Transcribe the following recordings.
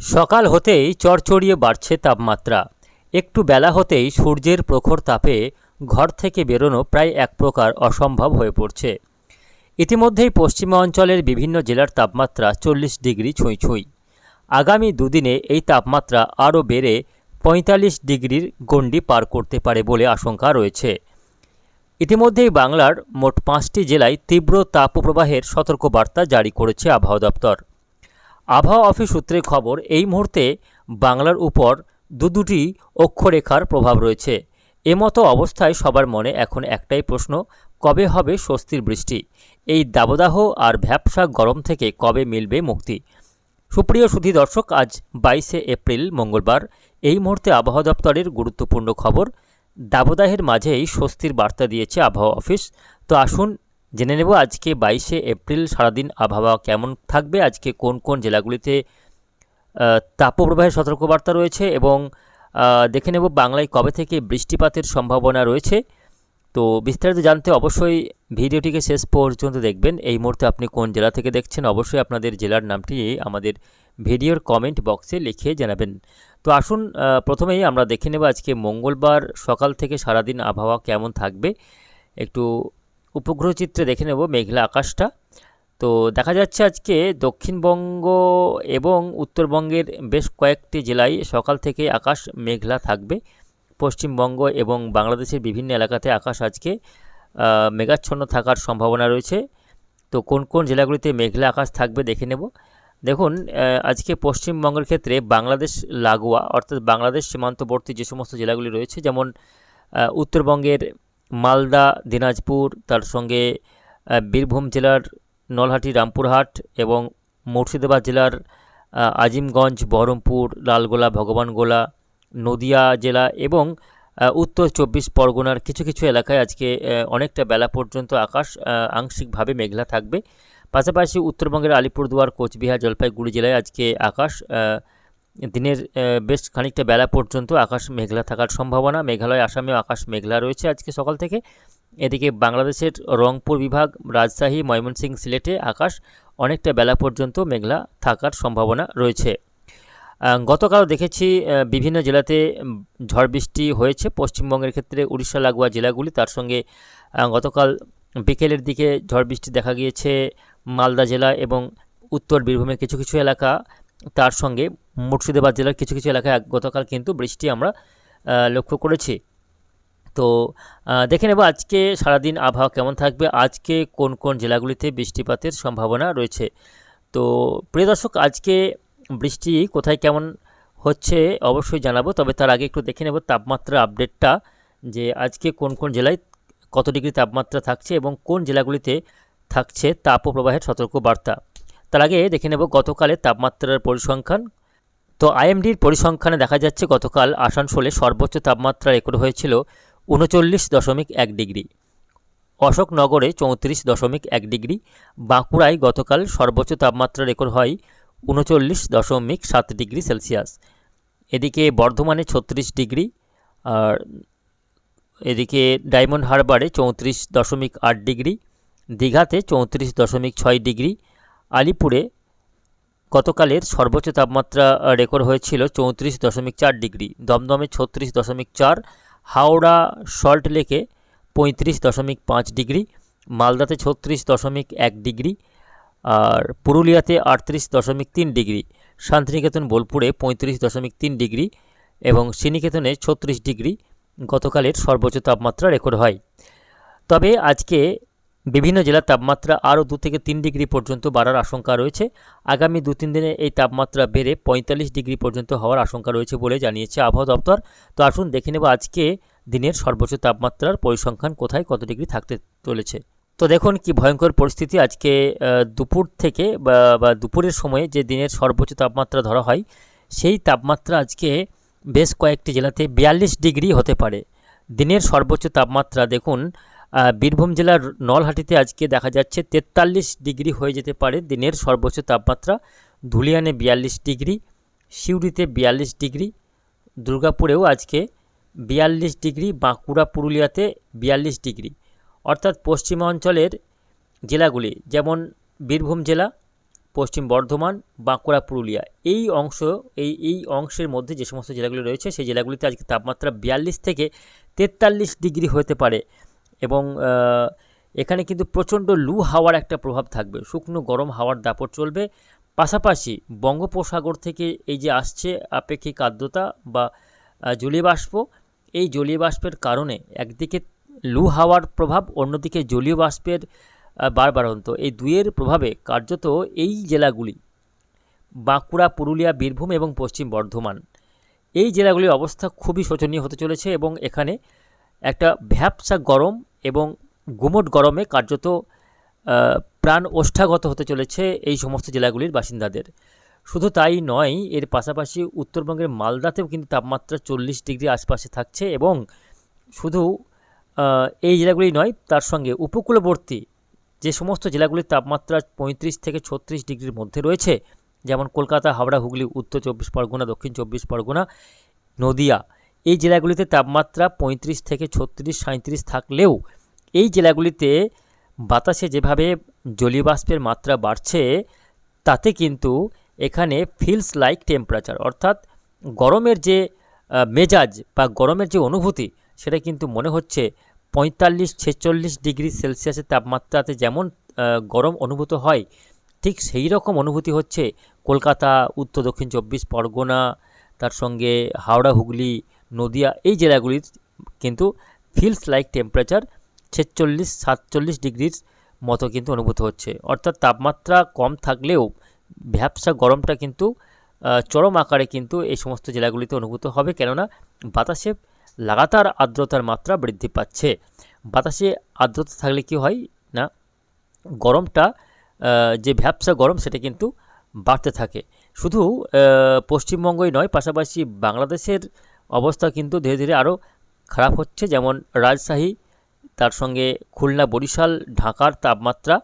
সকাল হতেই চড়চড়িয়ে বাড়ছে তাপমাত্রা। একটু বেলা হতেই সূর্যের প্রখর তাপে ঘর থেকে বেরোনো প্রায় এক প্রকার অসম্ভব হয়ে পড়ছে। ইতিমধ্যেই পশ্চিমাঞ্চলের বিভিন্ন জেলার তাপমাত্রা চল্লিশ ডিগ্রি ছুঁই ছুঁই। আগামী দুদিনে এই তাপমাত্রা আরও বেড়ে পঁয়তাল্লিশ ডিগ্রির গণ্ডি পার করতে পারে বলে আশঙ্কা রয়েছে। ইতিমধ্যেই বাংলার মোট পাঁচটি জেলায় তীব্র তাপপ্রবাহের সতর্কবার্তা জারি করেছে আবহাওয়া দপ্তর। আবহাওয়া অফিস সূত্রে খবর, এই মুহূর্তে বাংলার উপর দু দুটি অক্ষরেখার প্রভাব রয়েছে। এমতো অবস্থায় সবার মনে এখন একটাই প্রশ্ন, কবে হবে স্বস্তির বৃষ্টি? এই দাবদাহ আর ভ্যাপসা গরম থেকে কবে মিলবে মুক্তি? সুপ্রিয় সুধী দর্শক, আজ বাইশে এপ্রিল, মঙ্গলবার। এই মুহূর্তে আবহাওয়া দপ্তরের গুরুত্বপূর্ণ খবর, দাবদাহের মাঝেই স্বস্তির বার্তা দিয়েছে আবহাওয়া অফিস। তো আসুন জেনে নেব আজকে বাইশে এপ্রিল সারাদিন আবহাওয়া কেমন থাকবে, আজকে কোন কোন জেলাগুলিতে তাপপ্রবাহের সতর্কবার্তা রয়েছে এবং দেখে নেব বাংলায় কবে থেকে বৃষ্টিপাতের সম্ভাবনা রয়েছে। তো বিস্তারিত জানতে অবশ্যই ভিডিওটিকে শেষ পর্যন্ত দেখবেন। এই মুহূর্তে আপনি কোন জেলা থেকে দেখছেন অবশ্যই আপনাদের জেলার নামটি আমাদের ভিডিওর কমেন্ট বক্সে লিখে জানাবেন। তো আসুন প্রথমেই আমরা দেখে নেব আজকে মঙ্গলবার সকাল থেকে সারাদিন আবহাওয়া কেমন থাকবে। একটু উপগ্রহ চিত্রে দেখে নেব মেঘলা আকাশটা। তো দেখা যাচ্ছে আজকে দক্ষিণবঙ্গ এবং উত্তরবঙ্গের বেশ কয়েকটি জেলায় সকাল থেকে আকাশ মেঘলা থাকবে। পশ্চিমবঙ্গ এবং বাংলাদেশের বিভিন্ন এলাকাতে আকাশ আজকে মেঘাচ্ছন্ন থাকার সম্ভাবনা রয়েছে। তো কোন কোন জেলাগুলিতে মেঘলা আকাশ থাকবে দেখে নেব। দেখুন আজকে পশ্চিমবঙ্গের ক্ষেত্রে বাংলাদেশ লাগোয়া, অর্থাৎ বাংলাদেশ সীমান্তবর্তী যে সমস্ত জেলাগুলি রয়েছে, যেমন উত্তরবঙ্গের মালদা, দিনাজপুর, তার সঙ্গে বীরভূম জেলার নলহাটি, রামপুরহাট এবং মুর্শিদাবাদ জেলার আজিমগঞ্জ, বহরমপুর, লালগোলা, ভগবানগোলা, নদিয়া জেলা এবং উত্তর চব্বিশ পরগনার কিছু কিছু এলাকায় আজকে অনেকটা বেলা পর্যন্ত আকাশ আংশিকভাবে মেঘলা থাকবে। পাশাপাশি উত্তরবঙ্গের আলিপুরদুয়ার, কোচবিহার, জলপাইগুড়ি জেলায় আজকে আকাশ দিনের বেশ খানিকটা বেলা পর্যন্ত আকাশ মেঘলা থাকার সম্ভাবনা। মেঘালয়, আসামেও আকাশ মেঘলা রয়েছে আজকে সকাল থেকে। এদিকে বাংলাদেশের রংপুর বিভাগ, রাজশাহী, ময়মনসিংহ সিলেটে আকাশ অনেকটা বেলা পর্যন্ত মেঘলা থাকার সম্ভাবনা রয়েছে। গতকাল দেখেছি বিভিন্ন জেলাতে ঝড় বৃষ্টি হয়েছে। পশ্চিমবঙ্গের ক্ষেত্রে উড়িষ্যা, লাগোয়া জেলাগুলি, তার সঙ্গে গতকাল বিকেলের দিকে ঝড় বৃষ্টি দেখা গিয়েছে। মালদা জেলা এবং উত্তর বীরভূমের কিছু কিছু এলাকা। তার সঙ্গে মুর্শিদাবাদ জেলার কিছু কিছু এলাকায় গতকাল কিন্তু বৃষ্টি আমরা লক্ষ্য করেছি। তো দেখে নেব আজকে সারাদিন আবহাওয়া কেমন থাকবে। আজকে কোন কোন জেলাগুলিতে বৃষ্টিপাতের সম্ভাবনা রয়েছে? তো, প্রিয় দর্শক, আজকে বৃষ্টি কোথায় কেমন হচ্ছে অবশ্যই জানাব, তবে তার আগে একটু দেখে নেব তাপমাত্রা আপডেটটা, যে আজকে কোন কোন জেলায় কত ডিগ্রি তাপমাত্রা থাকছে এবং কোন জেলাগুলিতে থাকছে তাপপ্রবাহের সতর্ক বার্তা তার আগে দেখে নেব গতকালের তাপমাত্রার পরিসংখ্যান। তো আইএমডির পরিসংখ্যানে দেখা যাচ্ছে গতকাল আসানসোলে সর্বোচ্চ তাপমাত্রা রেকর্ড হয়েছিল উনচল্লিশ দশমিক এক ডিগ্রি। অশোকনগরে চৌত্রিশ দশমিক এক ডিগ্রি। বাঁকুড়ায় গতকাল সর্বোচ্চ তাপমাত্রা রেকর্ড হয় উনচল্লিশ দশমিক সাত ডিগ্রি সেলসিয়াস। এদিকে বর্ধমানে ছত্রিশ ডিগ্রি, আর এদিকে ডায়মন্ড হারবারে চৌত্রিশ দশমিক আট ডিগ্রি, দীঘাতে চৌত্রিশ দশমিক ছয় ডিগ্রি আলিপুরে গতকালের সর্বোচ্চ তাপমাত্রা রেকর্ড হয়েছিল চৌত্রিশ দশমিক চার ডিগ্রি, দমদমে ছত্রিশ দশমিক চার, হাওড়া সল্ট লেকে পঁয়ত্রিশ দশমিক পাঁচ ডিগ্রি, মালদাতে ছত্রিশ দশমিক এক ডিগ্রি, আর পুরুলিয়াতে আটত্রিশ দশমিক তিন ডিগ্রি, শান্তিনিকেতন বোলপুরে পঁয়ত্রিশ দশমিক তিন ডিগ্রি এবং শ্রীনিকেতনে ছত্রিশ ডিগ্রি গতকালের সর্বোচ্চ তাপমাত্রা রেকর্ড হয়। তবে আজকে বিভিন্ন জেলার তাপমাত্রা আরও দু থেকে তিন ডিগ্রি পর্যন্ত বাড়ার আশঙ্কা রয়েছে। আগামী দু তিন দিনে এই তাপমাত্রা বেড়ে পঁয়তাল্লিশ ডিগ্রি পর্যন্ত হওয়ার আশঙ্কা রয়েছে বলে জানিয়েছে আবহাওয়া দপ্তর। তো আসুন দেখে নেব আজকে দিনের সর্বোচ্চ তাপমাত্রার পরিসংখ্যান কোথায় কত ডিগ্রি থাকতে চলেছে। তো দেখুন কি ভয়ঙ্কর পরিস্থিতি আজকে দুপুর থেকে বা দুপুরের সময়ে যে দিনের সর্বোচ্চ তাপমাত্রা ধরা হয়, সেই তাপমাত্রা আজকে বেশ কয়েকটি জেলাতে বিয়াল্লিশ ডিগ্রি হতে পারে। দিনের সর্বোচ্চ তাপমাত্রা দেখুন বীরভূম জেলার নলহাটিতে আজকে দেখা যাচ্ছে তেতাল্লিশ ডিগ্রি হয়ে যেতে পারে দিনের সর্বোচ্চ তাপমাত্রা। ধুলিয়ানে বিয়াল্লিশ ডিগ্রি, সিউড়িতে বিয়াল্লিশ ডিগ্রি, দুর্গাপুরেও আজকে বিয়াল্লিশ ডিগ্রি, বাঁকুড়া, পুরুলিয়াতে বিয়াল্লিশ ডিগ্রি। অর্থাৎ পশ্চিমাঞ্চলের জেলাগুলি যেমন বীরভূম জেলা, পশ্চিম বর্ধমান, বাঁকুড়া, পুরুলিয়া, এই অংশ, এই এই অংশের মধ্যে যে সমস্ত জেলাগুলি রয়েছে, সেই জেলাগুলিতে আজকে তাপমাত্রা বিয়াল্লিশ থেকে তেতাল্লিশ ডিগ্রি হতে পারে। এবং এখানে কিন্তু প্রচণ্ড লু হাওয়ার একটা প্রভাব থাকবে। শুকনো গরম হাওয়ার দাপট চলবে। পাশাপাশি বঙ্গোপসাগর থেকে এই যে আসছে আপেক্ষিক আর্দ্রতা বা জলীয় বাষ্প এই জলীয় বাষ্পের কারণে একদিকে লু হাওয়ার প্রভাব, অন্যদিকে জলীয় বাষ্পের বারবারন্ত। এই দুইয়ের প্রভাবে কার্যত এই জেলাগুলি, বাঁকুড়া, পুরুলিয়া, বীরভূম এবং পশ্চিম বর্ধমান, এই জেলাগুলির অবস্থা খুবই শোচনীয় হতে চলেছে এবং এখানে একটা ভ্যাপসা গরম এবং গুমট গরমে কার্যত প্রাণ ওষ্ঠাগত হতে চলেছে এই সমস্ত জেলাগুলির বাসিন্দাদের। শুধু তাই নয়, এর পাশাপাশি উত্তরবঙ্গের মালদাতেও কিন্তু তাপমাত্রা চল্লিশ ডিগ্রি আশপাশে থাকছে এবং শুধু এই জেলাগুলি নয়, তার সঙ্গে উপকূলবর্তী যে সমস্ত জেলাগুলির তাপমাত্রা পঁয়ত্রিশ থেকে ছত্রিশ ডিগ্রির মধ্যে রয়েছে, যেমন কলকাতা, হাওড়া, হুগলি, উত্তর চব্বিশ পরগনা, দক্ষিণ চব্বিশ পরগনা, নদিয়া এই জেলাগুলিতে তাপমাত্রা পঁয়ত্রিশ থেকে ছত্রিশ সাঁত্রিশ থাকলেও এই জেলাগুলিতে বাতাসে যেভাবে জলীয় বাষ্পের মাত্রা বাড়ছে, তাতে কিন্তু এখানে ফিলস লাইক টেম্পারেচার অর্থাৎ গরমের যে মেজাজ বা গরমের যে অনুভূতি, সেটা কিন্তু মনে হচ্ছে পঁয়তাল্লিশ, ছেচল্লিশ ডিগ্রি সেলসিয়াসের তাপমাত্রাতে যেমন গরম অনুভূত হয়, ঠিক সেই রকম অনুভূতি হচ্ছে কলকাতা, উত্তর দক্ষিণ চব্বিশ পরগনা, তার সঙ্গে হাওড়া, হুগলি নদিয়া, এই জেলাগুলির কিন্তু ফিলস লাইক টেম্পারেচার ছেচল্লিশ, সাতচল্লিশ ডিগ্রির মতো কিন্তু অনুভূত হচ্ছে। অর্থাৎ তাপমাত্রা কম থাকলেও ভ্যাবসা গরমটা কিন্তু চরম আকারে কিন্তু এই সমস্ত জেলাগুলিতে অনুভূত হবে। কেননা বাতাসে লাগাতার আর্দ্রতার মাত্রা বৃদ্ধি পাচ্ছে। বাতাসে আর্দ্রতা থাকলে কি হয় না, গরমটা যে ভ্যাবসা গরম সেটা কিন্তু বাড়তে থাকে। শুধু পশ্চিমবঙ্গই নয়, পাশাপাশি বাংলাদেশের অবস্থা কিন্তু ধীরে ধীরে আরও খারাপ হচ্ছে। যেমন রাজশাহী, তার সঙ্গে খুলনা, বরিশাল, ঢাকার তাপমাত্রা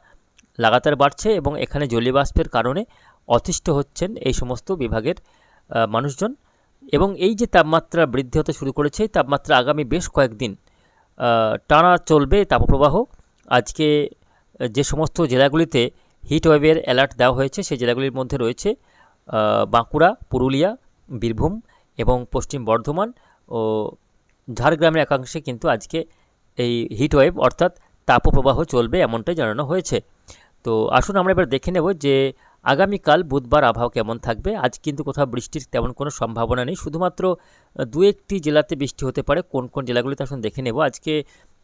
লাগাতার বাড়ছে এবং এখানে জলীয় বাষ্পের কারণে অতিষ্ঠ হচ্ছেন এই সমস্ত বিভাগের মানুষজন। এবং এই যে তাপমাত্রা বৃদ্ধি হতে শুরু করেছে তাপমাত্রা আগামী বেশ কয়েকদিন টানা চলবে তাপপ্রবাহ। আজকে যে সমস্ত জেলাগুলিতে হিট ওয়েভের অ্যালার্ট দেওয়া হয়েছে, সেই জেলাগুলির মধ্যে রয়েছে বাঁকুড়া, পুরুলিয়া, বীরভূম এবং পশ্চিম বর্ধমান ও ঝাড়গ্রামের একাংশে কিন্তু আজকে এই হিটওয়েভ অর্থাৎ তাপপ্রবাহ চলবে এমনটাই জানানো হয়েছে। তো আসুন আমরা এবার দেখে নেব যে আগামীকাল বুধবার আবহাওয়া কেমন থাকবে। আজ কিন্তু কোথাও বৃষ্টির তেমন কোনো সম্ভাবনা নেই। শুধুমাত্র দু একটি জেলাতে বৃষ্টি হতে পারে। কোন কোন জেলাগুলিতে আসুন দেখে নেব। আজকে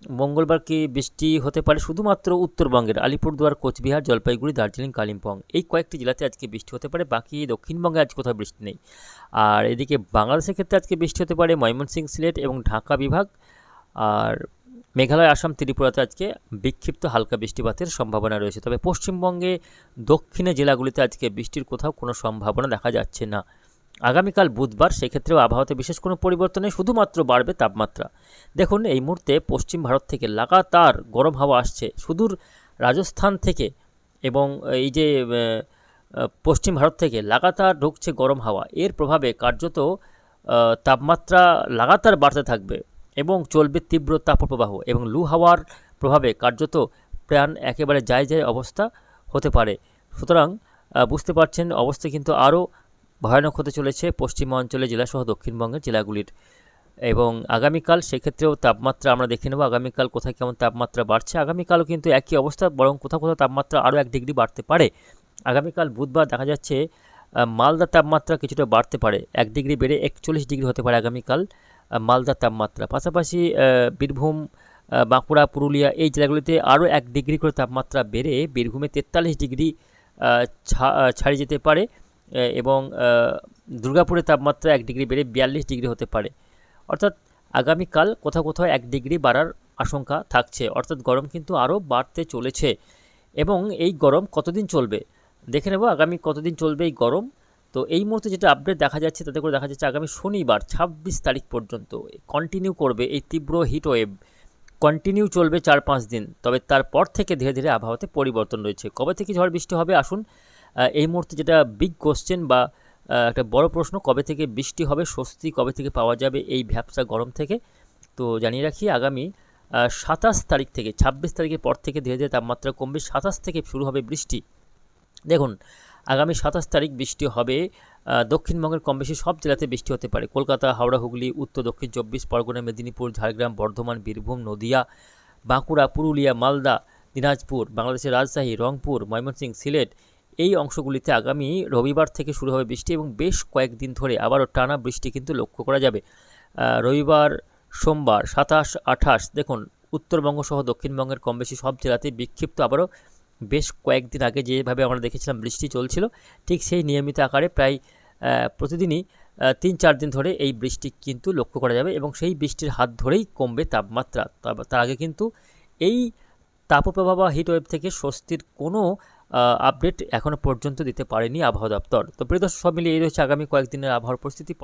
মঙ্গলবার কি বৃষ্টি হতে পারে? শুধুমাত্র উত্তরবঙ্গের আলিপুরদুয়ার, কোচবিহার, জলপাইগুড়ি, দার্জিলিং, কালিম্পং এই কয়েকটি জেলাতে আজকে বৃষ্টি হতে পারে। বাকি দক্ষিণবঙ্গে আজ কোথাও বৃষ্টি নেই। আর এদিকে বাংলাদেশের ক্ষেত্রে আজকে বৃষ্টি হতে পারে ময়মনসিংহ, সিলেট এবং ঢাকা বিভাগ। আর মেঘালয়, আসাম, ত্রিপুরাতে আজকে বিক্ষিপ্ত হালকা বৃষ্টিপাতের সম্ভাবনা রয়েছে। তবে পশ্চিমবঙ্গে দক্ষিণে জেলাগুলিতে আজকে বৃষ্টির কোথাও কোনো সম্ভাবনা দেখা যাচ্ছে না। আগামীকাল বুধবার সেক্ষেত্রেও আবহাওয়াতে বিশেষ কোনো পরিবর্তনে শুধুমাত্র বাড়বে তাপমাত্রা। দেখুন, এই মুহূর্তে পশ্চিম ভারত থেকে লাগাতার গরম হাওয়া আসছে। সুদূর রাজস্থান থেকে এবং এই যে পশ্চিম ভারত থেকে লাগাতার ঢুকছে গরম হাওয়া। এর প্রভাবে কার্যত তাপমাত্রা লাগাতার বাড়তে থাকবে এবং চলবে তীব্র তাপপ্রবাহ এবং লু হাওয়ার প্রভাবে কার্যত প্রাণ একেবারে যায় যায় অবস্থা হতে পারে। সুতরাং বুঝতে পারছেন, অবস্থা কিন্তু আরও ভয়ানক হতে চলেছে পশ্চিমাঞ্চলে জেলাসহ দক্ষিণবঙ্গের জেলাগুলির। এবং আগামীকাল সেক্ষেত্রেও তাপমাত্রা আমরা দেখে নেব আগামীকাল কোথায় কেমন তাপমাত্রা বাড়ছে। আগামীকালও কিন্তু একই অবস্থা, বরং কোথাও কোথাও তাপমাত্রা আরও এক ডিগ্রি বাড়তে পারে। আগামীকাল বুধবার দেখা যাচ্ছে মালদার তাপমাত্রা কিছুটা বাড়তে পারে, এক ডিগ্রি বেড়ে একচল্লিশ ডিগ্রি হতে পারে আগামীকাল মালদার তাপমাত্রা। পাশাপাশি বীরভূম বাঁকুড়া, পুরুলিয়া এই জেলাগুলিতে আরও এক ডিগ্রি করে তাপমাত্রা বেড়ে বীরভূমে তেতাল্লিশ ডিগ্রি ছাড়িয়ে যেতে পারে। এবং আহ, দুর্গাপুরের তাপমাত্রা এক ডিগ্রি বেড়ে বিয়াল্লিশ ডিগ্রি হতে পারে। অর্থাৎ আগামীকাল কোথাও কোথাও এক ডিগ্রি বাড়ার আশঙ্কা থাকছে। অর্থাৎ গরম কিন্তু আরও বাড়তে চলেছে। এবং এই গরম কতদিন চলবে? দেখে নেব আগামী কতদিন চলবে এই গরম। তো এই মুহূর্তে যেটা আপডেট দেখা যাচ্ছে তাতে করে দেখা যাচ্ছে আগামী শনিবার ছাব্বিশ তারিখ পর্যন্ত কন্টিনিউ করবে এই তীব্র হিট ওয়েভ কন্টিনিউ চলবে চার পাঁচ দিন। তবে তারপর থেকে ধীরে ধীরে আবহাওয়াতে পরিবর্তন রয়েছে। কবে থেকে ঝড় বৃষ্টি হবে আসুন এই মুহূর্তে যেটা বিগ কোশ্চেন বা একটা বড় প্রশ্ন, কবে থেকে বৃষ্টি হবে, স্বস্তি কবে থেকে পাওয়া যাবে এই ভ্যাবসা গরম থেকে? তো জানিয়ে রাখি, আগামী সাতাশ তারিখ থেকে, ছাব্বিশ তারিখের পর থেকে ধীরে ধীরে তাপমাত্রা কমবে। সাতাশ থেকে শুরু হবে বৃষ্টি। দেখুন, আগামী সাতাশ তারিখ বৃষ্টি হবে দক্ষিণবঙ্গের কম বেশি সব জেলাতে বৃষ্টি হতে পারে। কলকাতা, হাওড়া, হুগলি, উত্তর, দক্ষিণ চব্বিশ, পরগনা, মেদিনীপুর, ঝাড়গ্রাম, বর্ধমান, বীরভূম, নদিয়া, বাঁকুড়া, পুরুলিয়া, মালদা, দিনাজপুর, বাংলাদেশের রাজশাহী, রংপুর, ময়মনসিংহ, সিলেট এই অংশগুলিতে আগামী রবিবার থেকে শুরু হবে বৃষ্টি এবং বেশ কয়েকদিন ধরে আবারও টানা বৃষ্টি কিন্তু লক্ষ্য করা যাবে। রবিবার, সোমবার, সাতাশ, আঠাশ, দেখুন, উত্তরবঙ্গ সহ দক্ষিণবঙ্গের কম বেশি সব জেলাতে বিক্ষিপ্ত আবারও বেশ কয়েকদিন আগে যেভাবে আমরা দেখেছিলাম বৃষ্টি চলছিল, ঠিক সেই নিয়মিত আকারে প্রায় প্রতিদিনই তিন চার দিন ধরে এই বৃষ্টি কিন্তু লক্ষ্য করা যাবে এবং সেই বৃষ্টির হাত ধরেই কমবে তাপমাত্রা। তার- আগে কিন্তু এই তাপপ্রবাহ বা হিট ওয়েভ থেকে স্বস্তির কোনো আপডেট এখনও পর্যন্ত দিতে পারেনি আবহাওয়া দপ্তর। তো প্রিয় সব মিলিয়ে এই রয়েছে আগামী কয়েকদিনের আবহাওয়ার পরিস্থিতি।